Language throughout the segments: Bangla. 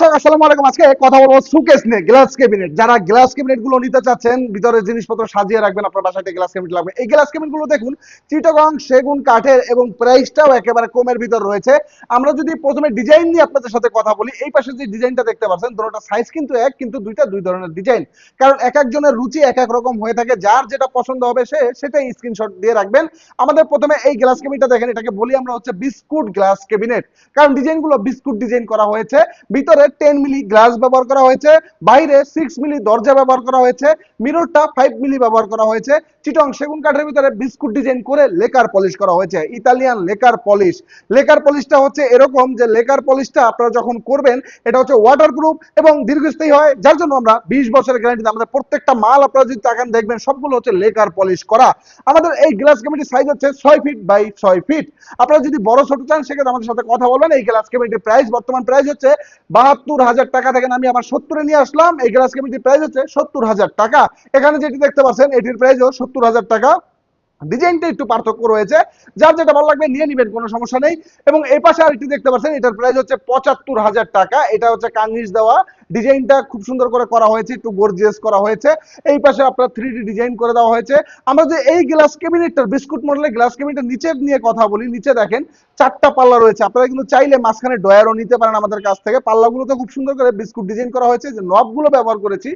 আমরা যদি প্রথমে ডিজাইন নিয়ে আপনাদের সাথে কথা বলি, এই পাশে যে ডিজাইনটা দেখতে পাচ্ছেন, দুটোটা সাইজ কিন্তু এক, কিন্তু দুইটা দুই ধরনের ডিজাইন। কারণ এক একজনের রুচি এক এক রকম হয়ে থাকে, যার যেটা পছন্দ হবে সে সেটাই স্ক্রিনশট দিয়ে রাখবেন। আমাদের প্রথমে এই গ্লাস ক্যাবিনেটটা দেখেন, এটাকে বলি আমরা হচ্ছে বিস্কুট গ্লাস ক্যাবিনেট। কারণ ডিজাইনগুলো বিস্কুট ডিজাইন করা হয়েছে। ভিতরে টেন মিলি গ্লাস ব্যবহার করা হয়েছে, বাইরে সিক্স মিলি দরজা ব্যবহার করা হয়েছে মিররটা ফাইভ মিলি ব্যবহার করা হয়েছে, চিটং সেগুন কাঠের ভিতরে বিস্কুট ডিজাইন করে লেকার পলিশ করা হয়েছে, ইতালিয়ান লেকার পলিশ লেকার পলিশটা হচ্ছে এরকম যে লেকার পলিশটা আপনারা যখন করবেন, এটা হচ্ছে ওয়াটারপ্রুফ এবং দীর্ঘস্থায়ী হয়, যার জন্য আমরা বিশ বছরের গ্যারান্টি আমাদের প্রত্যেকটা মাল আপনারা যদি তাকান দেখবেন, সবগুলো হচ্ছে লেকার পলিশ করা। আমাদের এই গ্লাস ক্যাবিনেটের সাইজ হচ্ছে ছয় ফিট বাই ছয় ফিট আপনারা যদি বড় ছোট চান, সেক্ষেত্রে আমাদের সাথে কথা বলবেন। এই গ্লাস ক্যাবিনেটের প্রাইস বর্তমান প্রাইস হচ্ছে হাজার টাকা থেকে আমি আবার সত্তরে নিয়ে আসলাম, এই গ্লাস ক্যাবিনেটের প্রাইস হচ্ছে সত্তর হাজার টাকা। এখানে যেটি দেখতে পাচ্ছেন, এটির প্রাইসও সত্তর হাজার টাকা। ডিজাইনটা একটু পার্থক্য রয়েছে, যার যেটা ভালো লাগবে নিয়ে নিবেন, কোনো সমস্যা নেই। এবং এই পাশে আর আরেকটি দেখতে পাচ্ছেন, এটার প্রাইস হচ্ছে পঁচাত্তর হাজার টাকা, এটা হচ্ছে কার্নিশ দেওয়া। ডিজাইনটা খুব সুন্দর করে করা হয়েছে, একটু গর্জিয়াস করা হয়েছে। এই পাশে আপনার থ্রি ডিজাইন করে দেওয়া হয়েছে। আমরা যে এই গ্লাস ক্যাবিনেটটার বিস্কুট মডেলের গ্লাস ক্যাবিনেটের নিচের নিয়ে কথা বলি, নিচে দেখেন চারটা পাল্লা রয়েছে। আপনারা কিন্তু চাইলে মাঝখানে ডয়ারও নিতে পারেন আমাদের কাছ থেকে। পাল্লাগুলোতে খুব সুন্দর করে বিস্কুট ডিজাইন করা হয়েছে। যে নবগুলো ব্যবহার করেছি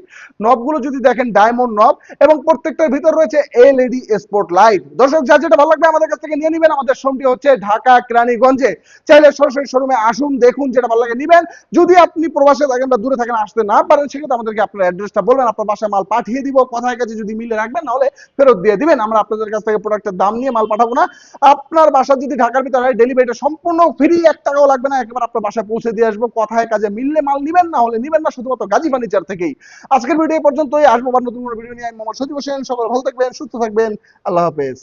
নবগুলো যদি দেখেন ডায়মন্ড নব এবং প্রত্যেকটার ভিতর রয়েছে এলইডি স্পট লাইট দর্শক, যার যেটা ভালো লাগবে আমাদের কাছ থেকে নিয়ে নেবেন। আমাদের শোরুমটি হচ্ছে ঢাকা, কেরানীগঞ্জে। চাইলে সরাসরি শোরুমে আসুন, দেখুন, যেটা ভালো লাগে নিবেন। যদি আপনি প্রবাসে থাকেন বা দূরে থাকেন, আসতে না পারেন, সেক্ষেত্রে আমাদেরকে আপনার অ্যাড্রেসটা বলবেন, আপনার বাসায় মাল পাঠিয়ে দিব, কথায় কাছে যদি মিলে রাখবেন নাহলে ফেরত দিয়ে দিবেন। আমরা আপনাদের কাছ থেকে প্রোডাক্টের দাম নিয়ে মাল পাঠাবো না। আপনার বাসা যদি ঢাকার ভিতরে হয় ডেলিভারিটা সম্পূর্ণ ফ্রি এক টাকাও লাগবে না, একেবারে আপনার বাসায় পৌঁছে দিয়ে আসব, কথায় কাজে মিললে মাল নিবেন, না হলে নিবেন না, শুধুমাত্র গাজী ফার্নিচার থেকেই। আজকের ভিডিও পর্যন্তই, আসব আবার নতুন ভিডিও নিয়ে। আমি মোহাম্মদ সজীব হোসেন, সকল ভালো থাকবেন, সুস্থ থাকবেন, আল্লাহ হাফেজ।